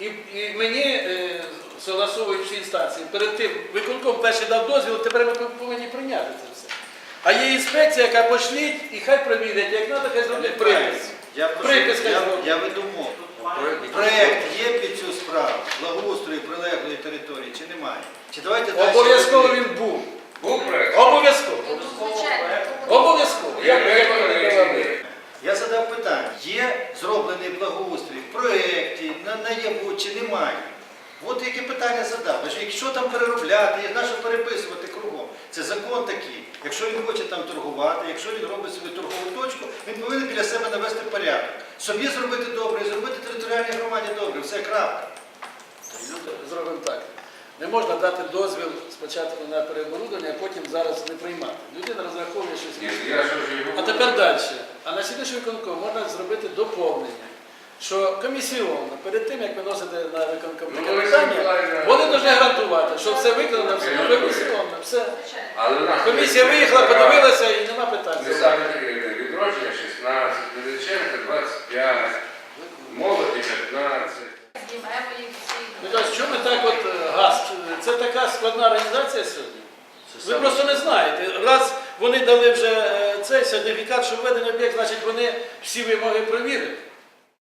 І, і мені е, согласовують всі інстанції. Перед тим виконком перший дав дозвіл, тепер ми повинні прийняти це все. А є інспекція, яка пошліть і хай провірять, як треба, хай зроблять припис. Я, Приписка я, я веду мову. Проєкт є під цю справу благоустрою прилеглої території чи немає? Чи давайте далі Обов'язково він був. Був проект. Обов'язково. Ну, Звичайно. Обов'язково. Як, як ви не давали? Я задав питання, є зроблений благоустрій в проєкті, на наяву чи немає? От яке питання задав. Якщо там переробляти, є нащо переписувати кругом. Це закон такий. Якщо він хоче там торгувати, якщо він робить свою торгову точку, він повинен біля себе навести порядок. Собі зробити добре, і зробити територіальній громаді добре. Все крапка. Люди, Зробимо так. Не можна дати дозвіл спочатку на переоборудовання, а потім зараз не приймати. Людина розраховує щось. А тепер далі. А на слідчий виконком можна зробити доповнення, що комісіонно, перед тим, як виносити на виконком Ну, таке питання, Миколаївна- вони повинні гарантувати, що все виконано, все комісіонно, все. Нас Комісія виїхала, подивилася і нема питань. Не відродження 16, Величенка 25, молоді 15. Знімаємо їх всі. Миколаївич, чому ми так от е, газ? Це така складна організація сьогодні? Ви просто не знаєте. Раз вони дали вже е, цей сертифікат, що введений об'єкт, значить вони всі вимоги провірили.